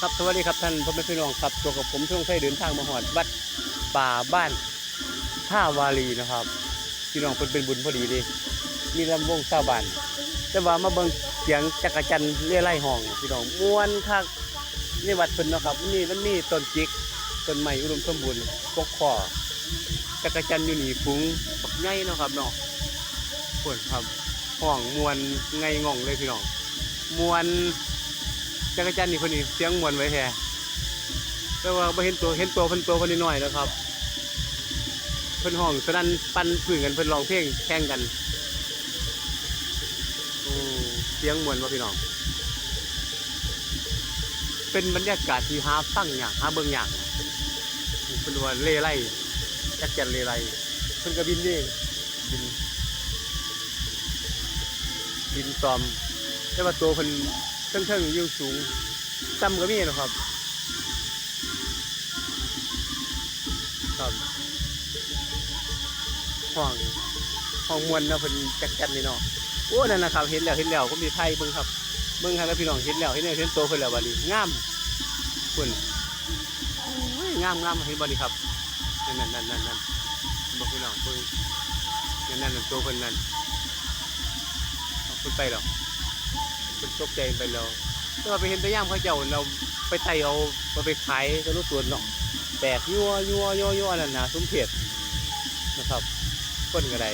ครับสวัสดีครับท่านพ่อแม่พี่น้องครับตัวกับผมช่วงไส้เดินทางมาหอดวัดป่าบ้านท่าวารีนะครับพี่น้องเป็นเป็นบุญพอดีเลยมีลำวงชาวบ้านแต่ว่ามาเบิ่งเสียงจักรจันเรี่ยไล่ห้องพี่น้องม่วนคักนี่วัดเพิ่นนะครับนี่มันมีต้นจิกต้นไม้อุดมสมบูรณ์ปกคอจักรจันอยู่หนีฟุ้งบักใหญ่เนะครับเนาะปวดครับห้องมวนไงง่องเลยพี่น้องมวน จักรจันนี่คนนี้เสียงมวนไว้แท้แต่ว่าบ่เห็นตัวเห็นตัวเพิ่นตัวเพิ่นนิดหน่อยแล้วครับ เพิ่นห้องสนั่นปั่นพื้นกันเพิ่นร้องเพลงแข่งกันโอ้เสียงมวนบ่พี่น้อง เป็นบรรยากาศที่หาฟังอย่ากหาเบิ่งยากเพิ่นว่าเล่ไล่จักรจันเล่ไล่เพิ่นก็บินนี่บินบินซ้อมแต่ว่าตัวเพิ่น เทิงๆอยู่สูงต่ำก็มีนะครับ ครับห้องห้องมวนเนะเพิ่นจักจันนี่เนาะโอ้นั่นนะครับเห็นแล้วเห็นแล้วก็มีไทยเบิ่งครับเบิ่งครับแล้วพี่น้องเห็นแล้วเห็นแล้วเห็นโตเพิ่นแล้วบัดนี้งามเพิ่นโอ้ยงามงามเห็นบ่นี่ครับนั่นนั่นนั่นนั่นนั่นบ่พี่น้องเบิ่นั่นนั่นนั่นโตเพิ่นนั่นเพิ่นไปแล้ว ป็นตกใจไปแล้วแต่ว่าไปเห็นตะย่ามเขาเจ้าเราไปไต่เอามาไปขายก็รู้ตัวเนาะแตกยัวยัวยัวยัวนั่นนะสมเพชนะครับคนก็ได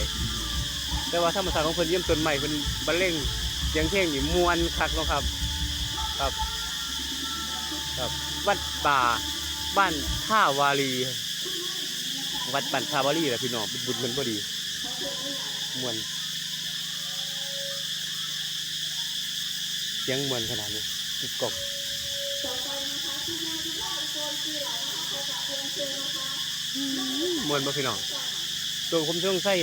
แต่ว่าธรรมศาสตร์ของเพิ่นเยี่ยมต้นใหม่เพิ่นบรรเลงเสียงเพลงนี่มวนคักเนาะครับ ครับ ครับวัดป่าบ้านท่าวารีวัดบ้านท่าวารีแหละพี่น้องบุญเพิ่นพอดีมวน เสียงมวนขนาดนี้ติดกบมวนบ่พี่น้องตัวผมต้องใส่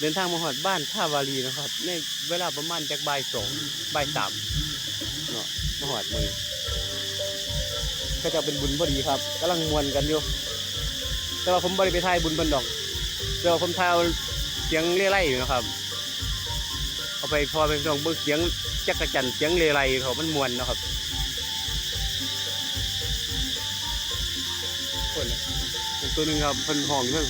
เดินทางมาหอดบ้านท่าวารีนะครับ ในเวลาประมาณจากบ่ายสองบ่ายสามเนาะมาหอดมือก็จะเป็นบุญพอดีครับกำลังมวนกันอยู่แต่ว่าผมบริไปทายบุญเบันดอกแต่ว่าผมทายเอาเสียงเล่ไล่อยู่นะครับ เอาไปพอไปลองเบิ่งเสียงจักรจันเสียงเลไรเขามันมวนนะครับคนน่ะตัวหนึ่งครับพิ่นห้องเพิ่น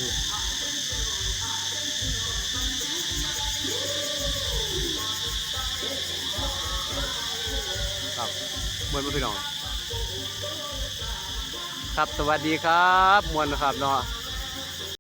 ครับมวนมาพี่น้อง ครับสวัสดีครับมวนนะครับเนาะ